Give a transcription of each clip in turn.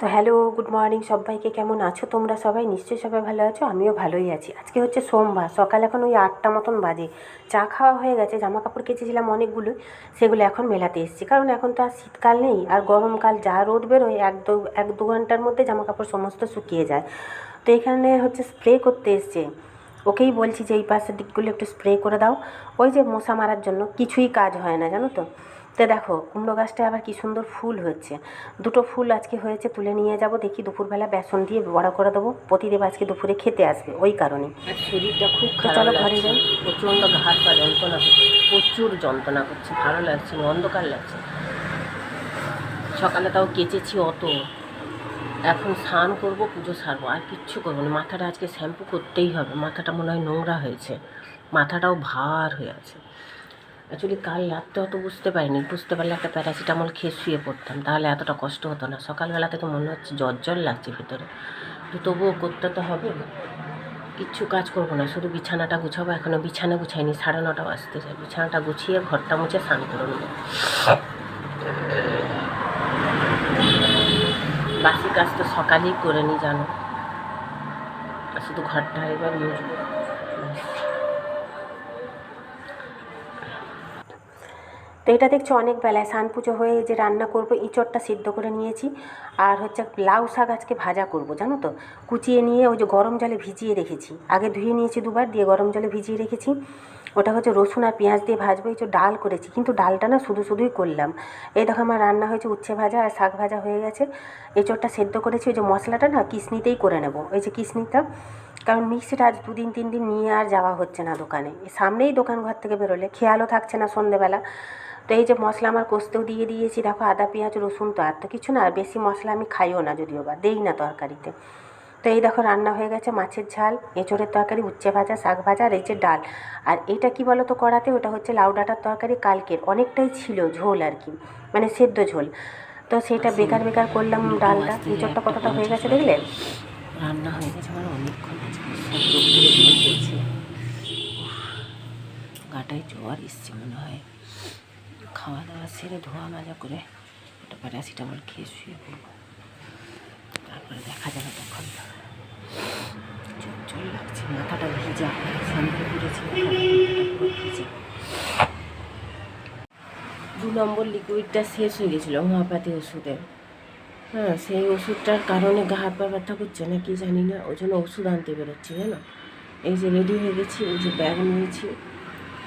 তো hello, good morning সবাইকে। কেমন আছো তোমরা সবাই? নিশ্চয়ই সবাই ভালো আছো, আমিও ভালোই আছি। আজকে হচ্ছে সোমবার, সকাল এখন ওই আটটা মতন বাজে। চা খাওয়া হয়ে গেছে জামা কাপড় কেচেছিলাম অনেকগুলো, সেগুলো এখন মেলাতে এসেছি। কারণ এখন তো আর শীতকাল নেই, আর গরমকাল, যা রোদ বেরোয়, এক দু এক দু ঘণ্টার মধ্যে জামা কাপড় সমস্ত শুকিয়ে যায়। তো এখানে হচ্ছে স্প্রে করতে এসছে। ওকেই বলছি যে এই পাশের দিকগুলো একটু স্প্রে করে দাও। ওই যে মশা মারার জন্য কিছুই কাজ হয় না, জানো তো? তো দেখো কুমড়ো গাছটায় আবার কি সুন্দর ফুল হচ্ছে দুটো ফুল আজকে হয়েছে তুলে নিয়ে যাব দেখি দুপুরবেলা বেসন দিয়ে বড়া করে দেবো। প্রতিদেব আজকে দুপুরে খেতে আসবে ওই কারণে শরীরটা খুব চলো ঘরে যাই। প্রচণ্ড ঘাট পা যন্ত্রণা করছে প্রচুর যন্ত্রণা করছে ভালো লাগছে অন্ধকার লাগছে। সকালে তাও কেচেছি অত। এখন স্নান করব পুজো সারবো আর কিচ্ছু করব না। মাথাটা আজকে শ্যাম্পু করতেই হবে মাথাটা মনে হয় নোংরা হয়েছে। মাথাটাও ভার হয়ে আছে। অ্যাকচুয়ালি কাল রাত্রে অত বুঝতে পারিনি। বুঝতে পারলে একটা প্যারাসিটামল খেয়ে শুয়ে পড়তাম। তাহলে এতটা কষ্ট হতো না। সকালবেলা থেকে মনে হচ্ছে জ্বর জ্বর লাগছে ভিতরে। তো তবুও করতে তো হবে। কিচ্ছু কাজ করব না। শুধু বিছানাটা গুছাবো। এখনও বিছানা গুছাইনি। সাড়ে নটা বাজতে চাই বিছানাটা গুছিয়ে ঘরটা মুছে স্নান করে নেব। বাসি কাজ তো সকালেই করে নি, জানো? শুধু ঘরটা এবার মুছবো। তো এটা দেখছ অনেক বেলায় স্নান পুজো হয়ে যে রান্না করব, ইঁচড়টা সিদ্ধ করে নিয়েছি। আর হচ্ছে লাউ শাক আজকে ভাজা করব, জানো তো? কুচিয়ে নিয়ে ওই যে গরম জলে ভিজিয়ে রেখেছি। আগে ধুয়ে নিয়েছি দুবার, দিয়ে গরম জলে ভিজিয়ে রেখেছি। ওটা হচ্ছে রসুন আর পেঁয়াজ দিয়ে ভাজবো, এই যে ডাল করেছি। কিন্তু ডালটা না শুধু শুধুই করলাম। এই দেখো আমার রান্না হয়েছে উচ্ছে ভাজা আর শাক ভাজা হয়ে গেছে। এঁচড়টা সেদ্ধ করেছি, ওই যে মশলাটা না কিসনিতেই করে নেব, ওই যে কিসনিটা। কারণ মিক্সিটা আজ দুদিন, তিন দিন নিয়ে আর যাওয়া হচ্ছে না দোকানে। সামনেই দোকান ঘর থেকে বেরোলে, খেয়ালও থাকছে না সন্ধেবেলা। তো এই যে মশলা আমার কষতেও দিয়ে দিয়েছি দেখো আদা পেঁয়াজ রসুন তো আর তো কিছু না আর বেশি মশলা আমি খাইও না যদিও বা দেই না তরকারিতে। তো এই দেখো রান্না হয়ে গেছে মাছের ঝাল এঁচড়ের তরকারি উচ্ছে ভাজা শাক ভাজা আর এই যে ডাল। আর এটা কি বলো তো করাতে ওটা হচ্ছে লাউ ডাঁটার তরকারি কালকের। অনেকটাই ছিল ঝোল আর কি মানে সেদ্ধ ঝোল। তো সেটা বেকার বেকার করলাম ডালটা। এঁচড়টা কতটা হয়ে গেছে দেখলে? রান্না হয়ে গেছে আমার অনেকক্ষণ গাটায় জ্বর এসছে মনে হয়। খাওয়া দাওয়া সেরে ধোয়া মাজা করে একটা প্যারাসিটামল খেয়ে শুয়ে পড়ব। তারপরে দেখা যাবে তখন। চোখ জল লাগছে, মাথাটা ভিজা শ্যাম্পু করেছি দু নম্বর লিকুইডটা শেষ হয়ে গেছিল হোমিওপ্যাথি ওষুধের। হ্যাঁ সেই ওষুধটার কারণে গা হাত পা ব্যথা করছে না কি জানি না, ওই জন্য ওষুধ আনতে বেরোচ্ছি, জানো? এই যে রেডি হয়ে গেছি ওই যে ব্যাগ নিয়েছি।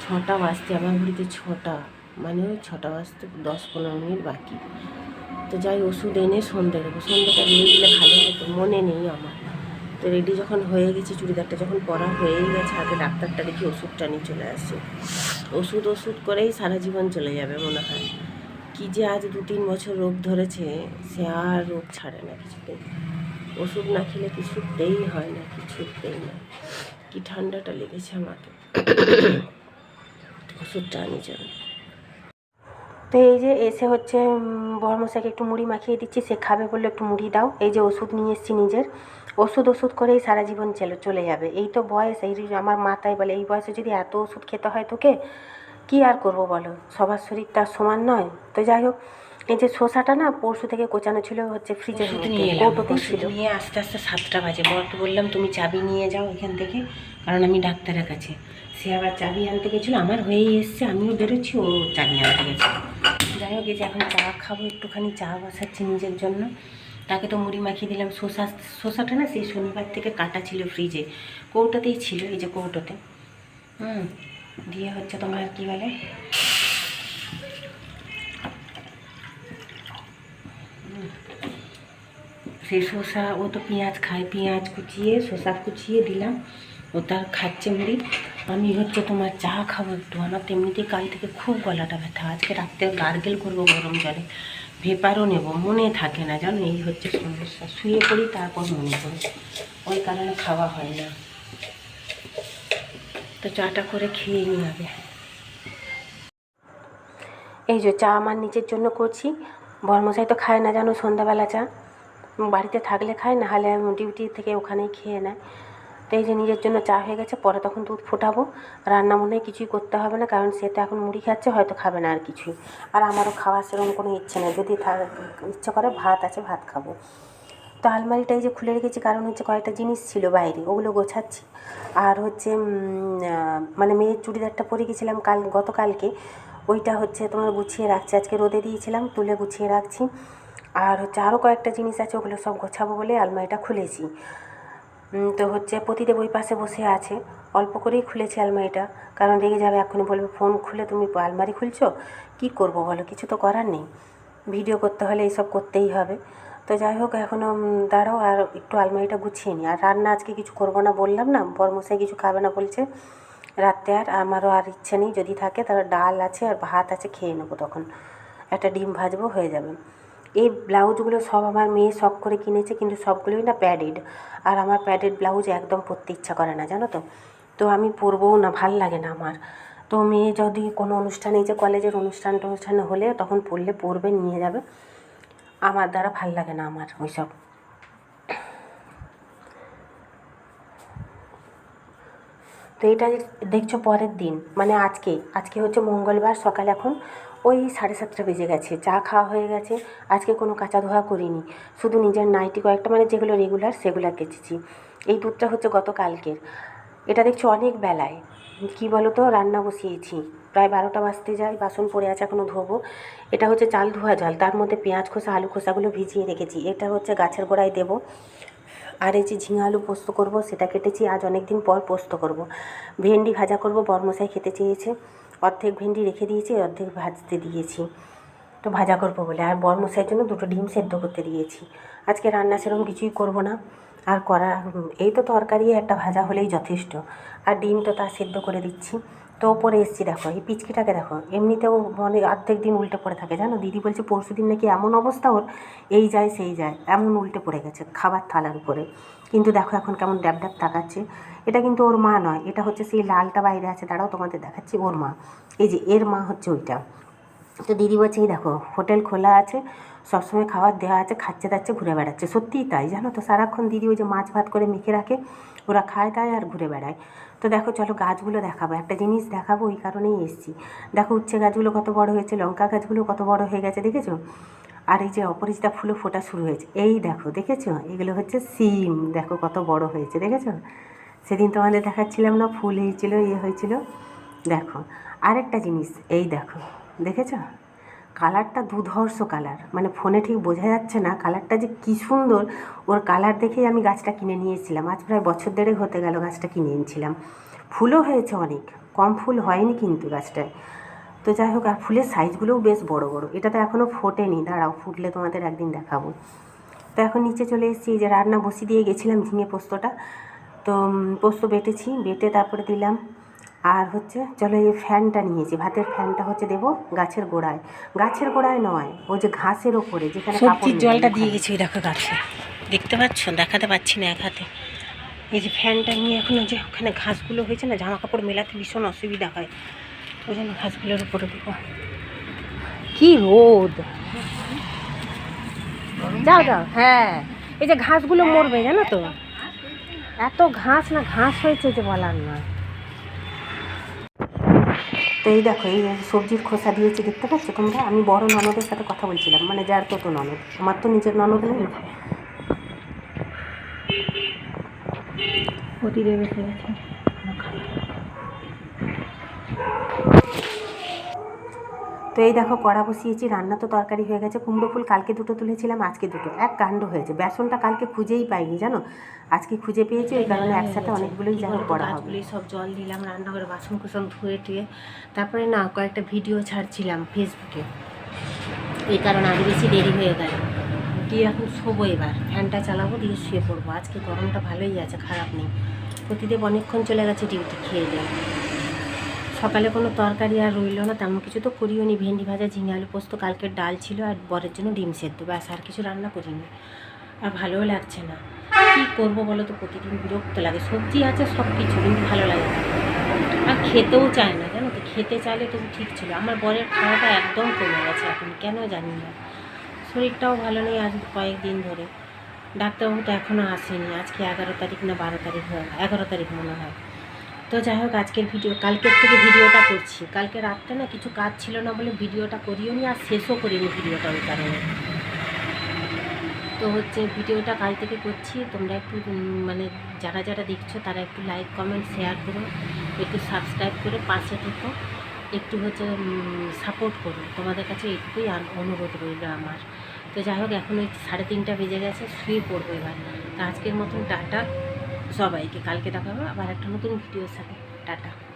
ছটা বাজতে, আমার ঘড়িতে ছটা। মানে ছটা বাজতে দশ পনেরো মিনিট বাকি। তো যাই ওষুধ এনে সন্ধে দেবো। সন্ধ্যেটা দিয়ে দিলে ভালো হতো, মনে নেই আমার। তো রেডি যখন হয়ে গেছি, চুড়িদারটা যখন পরা হয়েই গেছে, আগে ডাক্তারটা দেখি ওষুধটা নিয়ে চলে আসছে। ওষুধ ওষুধ করেই সারা জীবন চলে যাবে মনে হয়। কি যে আজ দু তিন বছর রোগ ধরেছে, সে আর রোগ ছাড়ে না কিছুতেই। ওষুধ না খেলে কিছুতেই হয় না, কিছুতেই না। কি ঠান্ডাটা লেগেছে আমাকে। ওষুধটা আনি যাবে। তো এই যে এসে হচ্ছে বড়মশাইকে একটু মুড়ি মাখিয়ে দিচ্ছি সে খাবে বললে একটু মুড়ি দাও। এই যে ওষুধ নিয়ে এসেছি নিজের। ওষুধ ওষুধ করেই সারা জীবন চলে চলে যাবে। এই তো বয়স এই আমার মাথায় বলে এই বয়সে যদি এত ওষুধ খেতে হয় তোকে কি আর করব বলো? সবার শরীর তার সমান নয়। তো যাই হোক এই যে শসাটা না পরশু থেকে কোচানো ছিল হচ্ছে ফ্রিজের ওষুধ নিয়ে এলাম কৌটোতেই ছিল। নিয়ে আস্তে আস্তে সাতটা বাজে। বরকে বললাম তুমি চাবি নিয়ে যাও এখান থেকে কারণ আমি ডাক্তারের কাছে। সে আবার চাবি আনতে গেছিল আমার হয়েই এসছে আমিও বেরোচ্ছি ও চাবি আনতে গেছে। যাই হোক, এই যে এখন চা খাব, একটুখানি চা বসাচ্ছি নিজের জন্য। তাকে তো মুড়ি মাখিয়ে দিলাম। শসা, শসাটা না সেই শনিবার থেকে কাটা ছিল ফ্রিজে কৌটোতেই ছিল, এই যে কৌটোতে। হুম, দিয়ে হচ্ছে তোমার কি বলে? সেই শসা, ও তো পেঁয়াজ খায়, পেঁয়াজ কুচিয়ে, শসা কুচিয়ে দিলাম। ও তার খাচ্ছে মুড়ি। আমি হচ্ছে তোমার চা খাব একটু। আমার তেমনিতেই কাল থেকে খুব গলাটা ব্যথা। আজকে রাত্রে গার্গেল করব গরম জলে। ভেপারও নেব, মনে থাকে না জানো? এই হচ্ছে সমস্যা। শুয়ে পড়ি, তারপর মনে পড়ে। ওই কারণে খাওয়া হয় না। তো চাটা করে খেয়ে নিই আগে। এই যে চা আমার নিজের জন্য করছি। বর্মশাই তো খায় না জানো সন্ধ্যাবেলা চা। বাড়িতে থাকলে খায়, না হলে ডিউটি থেকে ওখানেই খেয়ে নেয়। তো এই যে নিজের জন্য চা হয়ে গেছে, পরে তখন দুধ ফোটাবো। রান্না মনে হয় কিছুই করতে হবে না, কারণ সে তো এখন মুড়ি খাচ্ছে, হয়তো খাবে না আর কিছুই। আর আমারও খাওয়ার সেরকম কোনো ইচ্ছে নেই, যদি ইচ্ছে করে ভাত আছে, ভাত খাব। তো আলমারিটাই যে খুলে রেখেছি, কারণ হচ্ছে কয়েকটা জিনিস ছিল বাইরে, ওগুলো গোছাচ্ছি। আর হচ্ছে মানে মেয়ের চুড়িদারটা পরে গেছিলাম কাল, গতকালকে। ওইটা হচ্ছে তোমার গুছিয়ে রাখছি, আজকে রোদে দিয়েছিলাম, তুলে গুছিয়ে রাখছি। আর হচ্ছে আরও কয়েকটা জিনিস আছে, ওগুলো সব গোছাবো বলে আলমারিটা খুলেছি। তো হচ্ছে প্রতিদেব ওই পাশে বসে আছে। অল্প করেই খুলেছে আলমারিটা। কারণ রেগে যাবে এখনই বলবে, ফোন খুলে তুমি আলমারি খুলছো? কী করব বলো? কিছু তো করার নেই। ভিডিও করতে হলে এইসব করতেই হবে। তো যাই হোক, এখনও দাঁড়াও আর একটু আলমারিটা গুছিয়ে নিই। আর রান্না আজকে কিছু করব না বললাম না বরমশাই কিছু খাবে না বলছে। রাত্রে আর আমারও আর ইচ্ছে নেই, যদি থাকে তাহলে ডাল আছে আর ভাত আছে, খেয়ে নেব তখন। একটা ডিম ভাজবো, হয়ে যাবে। এই ব্লাউজগুলো সব আমার মেয়ে শখ করে কিনেছে, কিন্তু সবগুলোই না প্যাডেড আর আমার প্যাডেড ব্লাউজ একদম পরতে ইচ্ছা করে না, জানো তো? তো আমি পরবও না, ভালো লাগে না আমার। তো মেয়ে যদি কোনো অনুষ্ঠানে যে কলেজের অনুষ্ঠান টনুষ্ঠান হলে তখন পরলে পরবে, নিয়ে যাবে। আমার দ্বারা ভালো লাগে না আমার ওইসব। তো এটা দেখছ পরের দিন মানে আজকে। আজকে হচ্ছে মঙ্গলবার, সকাল এখন ওই সাড়ে সাতটা বেজে গেছে। চা খাওয়া হয়ে গেছে, আজকে কোনো কাঁচা ধোয়া করিনি। শুধু নিজের নাইটি কয়েকটা মানে যেগুলো রেগুলার সেগুলো কেচেছি। এই দুধটা হচ্ছে গতকালকের। এটা দেখছ অনেক বেলায়। কি বলো তো রান্না বসিয়েছি। প্রায় বারোটা বাজতে যায়, বাসন পড়ে আছে এখনও ধোবো। এটা হচ্ছে চাল ধোয়া জল, তার মধ্যে পেঁয়াজ খোসা, আলু খোসাগুলো ভিজিয়ে রেখেছি। এটা হচ্ছে গাছের গোড়ায় দেবো। আর এই যে ঝিঙে আলু পোস্ত করব, সেটা কেটেছি, আজ অনেক দিন পর পোস্ত করব। ভেন্ডি ভাজা করব, বরমশাই খেতে চেয়েছে। অর্ধেক ভেন্ডি রেখে দিয়েছি অর্ধেক ভাজতে দিয়েছি। তো ভাজা করব বলে, আর বরমশাইয়ের জন্য দুটো ডিম সেদ্ধ করতে দিয়েছি। আজকে রান্না সেরকম কিছুই করব না। আর করা এই তো তরকারি, একটা ভাজা হলেই যথেষ্ট। আর ডিম তো তা সেদ্ধ করে দিচ্ছি। তো ওপরে এসছি, দেখো, এই পিচকিটাকে দেখো, এমনিতেও মানে অর্ধেক দিন উল্টে পড়ে থাকে, জানো? দিদি বলছে, পরশু দিন নাকি এমন অবস্থা ওর, এই যায়, সেই যায়, এমন উল্টে পড়ে গেছে খাবার থালার উপরে। কিন্তু দেখো, এখন কেমন ড্যাব ড্যাব তাকাচ্ছে। এটা কিন্তু ওর মা নয়, এটা হচ্ছে সেই লালটা বাইরে আছে, দাঁড়াও তোমাদের দেখাচ্ছি, ওর মা। এই যে, এর মা হচ্ছে ওইটা। তো দিদি বলছে, এই দেখো, হোটেল খোলা আছে, সবসময় খাবার দেওয়া আছে, খাচ্ছে দাচ্ছে, ঘুরে বেড়াচ্ছে। সত্যিই তাই, জানো তো? সারাক্ষণ দিদি ওই যে মাছ ভাত করে মেখে রাখে, ওরা খায় তাই আর ঘুরে বেড়ায়। তো দেখো, চলো গাছগুলো দেখাবো, একটা জিনিস দেখাবো, ওই কারণেই এসছি। দেখো, উচ্ছে গাছগুলো কত বড় হয়েছে, লঙ্কা গাছগুলো কত বড় হয়ে গেছে, দেখেছ? আর এই যে অপরিচিতা ফুলও ফোটা শুরু হয়েছে। এই দেখো, দেখেছ? এগুলো হচ্ছে সিম, দেখো কত বড় হয়েছে, দেখেছ? সেদিন তোমাদের দেখাচ্ছিলাম না, ফুল হয়েছিল ইয়ে হয়েছিল। দেখো, আরেকটা জিনিস, এই দেখো। দেখেছ? কালারটা দুধর্ষ কালার। মানে ফোনে ঠিক বোঝা যাচ্ছে না কালারটা যে কী সুন্দর। ওর কালার দেখেই আমি গাছটা কিনে নিয়েছিলাম। আজ প্রায় বছর দেড়েক হতে গেল গাছটা কিনে এনেছিলাম। ফুলও হয়েছে অনেক। কম ফুল হয়নি কিন্তু গাছটায়। তো যাই হোক, আর ফুলের সাইজগুলোও বেশ বড় বড়। এটা তো এখনও ফোটেনি। দাঁড়াও, ফুটলে তোমাদের একদিন দেখাবো। তো এখন নিচে চলে এসেছি। যে রান্না বসিয়ে দিয়ে গেছিলাম ঝিঙে পোস্তটা। তো পোস্ত বেটেছি। বেটে তারপরে দিলাম আর হচ্ছে চলো এই ফ্যানটা নিয়েছি ভাতের ফ্যানটা হচ্ছে দেবো গাছের গোড়ায়। গাছের গোড়ায় নয় ওই যে ঘাসের ওপরে যেখানে সবজির জলটা দিয়ে গেছি ওই দেখো গাছে। দেখতে পাচ্ছ? দেখাতে পাচ্ছি না এক হাতে। এই যে ফ্যানটা নিয়ে এখন ওই যে ওখানে ঘাসগুলো হয়েছে না জামা কাপড় মেলাতে ভীষণ অসুবিধা হয়। ওই জন্য ঘাসগুলোর উপরে দেবো। কি রোদ! যাও যাও হ্যাঁ। এই যে ঘাসগুলো মরবে জানো তো? এত ঘাস না ঘাস হয়েছে যে বলার না তো এই দেখো, এই সবজির খোসা দিয়েছি দেখতে পাচ্ছ তোমরা? আমি বড় ননদের সাথে কথা বলছিলাম মানে যার তো তো ননদ। আমার তো নিজের ননদ নেই। অতি দেবে তো এই দেখো কড়া বসিয়েছি রান্না তো তরকারি হয়ে গেছে কুমড়ো ফুল কালকে দুটো তুলেছিলাম আজকে দুটো। এক কাণ্ড হয়েছে বেসনটা কালকে খুঁজেই পাইনি জানো? আজকে খুঁজে পেয়েছি ওই কারণে একসাথে অনেকগুলোই হোক করা হবে। সব জল দিলাম রান্নাঘরে বাসন কুসন ধুয়ে টুয়ে তারপরে না কয়েকটা ভিডিও ছাড়ছিলাম ফেসবুকে। এই কারণে আগে বেশি দেরি হয়ে গেল। দিয়ে এখন শোবো এবার ফ্যানটা চালাবো দিয়ে শুয়ে পড়ব। আজকে গরমটা ভালোই আছে খারাপ নেই। প্রতিদেব অনেকক্ষণ চলে গেছে ডিউটি খেয়ে দিয়ে। সকালে কোনো তরকারি আর রইল না, তেমন কিছু তো করিও নি। ভেন্ডি ভাজা, ঝিঙে আলু পোস্ত কালকের ডাল ছিল আর বরের জন্য ডিম সেদ্ধ। ব্যাস, আর কিছু রান্না করিনি। আর ভালোও লাগছে না। কী করব বলো তো? প্রতিদিন বিরক্ত লাগে। সবজি আছে সব কিছু কিন্তু ভালো লাগে না। আর খেতেও চায় না, জানো তো? খেতে চাইলে তবু ঠিক ছিল। আমার বরের খাওয়াটা একদম কমে গেছে এখন, কেন জানি না। শরীরটাও ভালো নেই আজ কয়েকদিন ধরে। ডাক্তারবাবু তো এখনও আসেনি। আজকে এগারো তারিখ না বারো তারিখ হয়, এগারো তারিখ মনে হয়। তো যাই হোক, আজকের ভিডিও, কালকের থেকে ভিডিওটা করছি। কালকে রাতটা না কিছু কাজ ছিল না বলে ভিডিওটা করিও নি আর শেষও করিনি ভিডিওটা ওই কারণে। তো হচ্ছে ভিডিওটা কাল থেকে করছি। তোমরা একটু মানে যারা যারা দেখছ তারা একটু লাইক কমেন্ট শেয়ার করো। একটু সাবস্ক্রাইব করে পাশে থেকো। একটু হচ্ছে সাপোর্ট করো। তোমাদের কাছে আন- অনুরোধ রইল আমার। তো যাই হোক, এখন ওই সাড়ে তিনটা বেজে গেছে, শুয়ে পড়ব এবার। তো আজকের মতন টাটা। সবাইকে কালকে দেখা হবে আবার একটা নতুন ভিডিওর সাথে। টাটা।